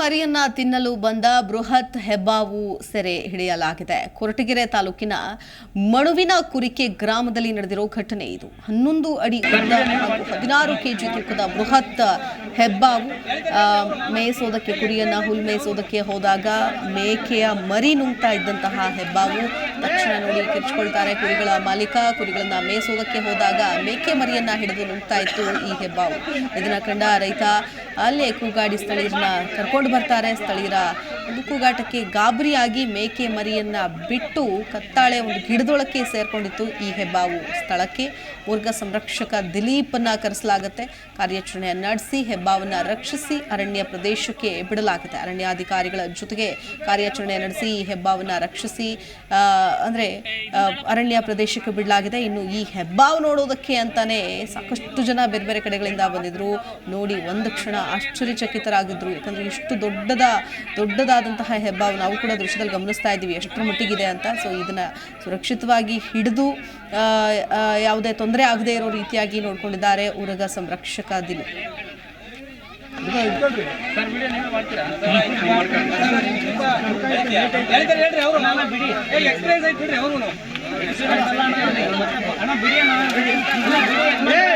ಮರಿಯನ್ನ ತಿನ್ನಲು ಬಂದ ಬೃಹತ್ ಹೆಬ್ಬಾವು ಸೆರೆ ಹಿಡಿಯಲಾಗಿದೆ. ಕೊರಟಗೆರೆ ತಾಲೂಕಿನ ಮಣುವಿನ ಕುರಿಕೆ ಗ್ರಾಮದಲ್ಲಿ ನಡೆದಿರೋ ಘಟನೆ ಇದು. ಹನ್ನೊಂದು ಅಡಿ ಉದ್ದ ಹಾಗೂ ಹದಿನಾರು ಕೆಜಿ ತೂಕದ ಬೃಹತ್ ಹೆಬ್ಬಾವು ಮೇಯಿಸೋದಕ್ಕೆ ಕುರಿಯನ್ನ ಹುಲ್ ಮೇಯಿಸೋದಕ್ಕೆ ಹೋದಾಗ ಮೇಕೆಯ ಮರಿ ನುಂಗ್ತಾ ಇದ್ದಂತಹ ಹೆಬ್ಬಾವು ತಕ್ಷಣ ನೋಡಿ ಕುರಿಗಳ ಮಾಲೀಕ, ಕುರಿಗಳನ್ನ ಮೇಯಿಸೋದಕ್ಕೆ ಹೋದಾಗ ಮೇಕೆ ಮರಿಯನ್ನ ಹಿಡಿದು ನುಗ್ತಾ ಇತ್ತು ಈ ಹೆಬ್ಬಾವು. ಇದನ್ನ ಕಂಡ ರೈತ ಅಲ್ಲೇ ಕೂಗಾಡಿ ಸ್ಥಳೀಯರನ್ನ ಕರ್ಕೊಂಡು ಬರ್ತಾರೆ. ಸ್ಥಳೀಯರ ಒಂದು ಗಾಬರಿಯಾಗಿ ಮೇಕೆ ಮರಿಯನ್ನ ಬಿಟ್ಟು ಕತ್ತಾಳೆ ಒಂದು ಗಿಡದೊಳಕ್ಕೆ ಸೇರ್ಕೊಂಡಿತ್ತು. ಈ ಹೆಬ್ಬಾವು ಸ್ಥಳಕ್ಕೆ ವರ್ಗ ಸಂರಕ್ಷಕ ದಿಲೀಪನ್ನ ಕರೆಸಲಾಗುತ್ತೆ. ಕಾರ್ಯಾಚರಣೆ ನಡೆಸಿ ಹೆಬ್ಬಾವನ್ನ ರಕ್ಷಿಸಿ ಅರಣ್ಯ ಪ್ರದೇಶಕ್ಕೆ ಬಿಡಲಾಗುತ್ತೆ. ಅರಣ್ಯಾಧಿಕಾರಿಗಳ ಜೊತೆಗೆ ಕಾರ್ಯಾಚರಣೆ ನಡೆಸಿ ಈ ಹೆಬ್ಬಾವನ್ನ ರಕ್ಷಿಸಿ ಅಂದ್ರೆ ಅರಣ್ಯ ಪ್ರದೇಶಕ್ಕೆ ಬಿಡಲಾಗಿದೆ. ಇನ್ನು ಈ ಹೆಬ್ಬಾವು ನೋಡೋದಕ್ಕೆ ಅಂತಾನೆ ಸಾಕಷ್ಟು ಜನ ಬೇರೆ ಬೇರೆ ಕಡೆಗಳಿಂದ ಬಂದಿದ್ರು. ನೋಡಿ, ಒಂದು ಕ್ಷಣ ಆಶ್ಚರ್ಯಚಕಿತರಾಗಿದ್ರು. ಯಾಕಂದ್ರೆ ಇಷ್ಟು ದೊಡ್ಡದ ದೊಡ್ಡದ ದೊಡ್ಡದಾದಂತಹ ಹೆಬ್ಬಾವ್ ನಾವು ಕೂಡ ದೃಶ್ಯದಲ್ಲಿ ಗಮನಿಸ್ತಾ ಇದ್ದೀವಿ. ಎಷ್ಟರ ಮಟ್ಟಿಗಿದೆ ಅಂತ. ಸೊ ಇದನ್ನ ಸುರಕ್ಷಿತವಾಗಿ ಹಿಡಿದು ಯಾವುದೇ ತೊಂದರೆ ಆಗದೆ ಇರೋ ರೀತಿಯಾಗಿ ನೋಡ್ಕೊಂಡಿದ್ದಾರೆ ಉರಗ ಸಂರಕ್ಷಕ ದಿನ. ಬಿಡಿ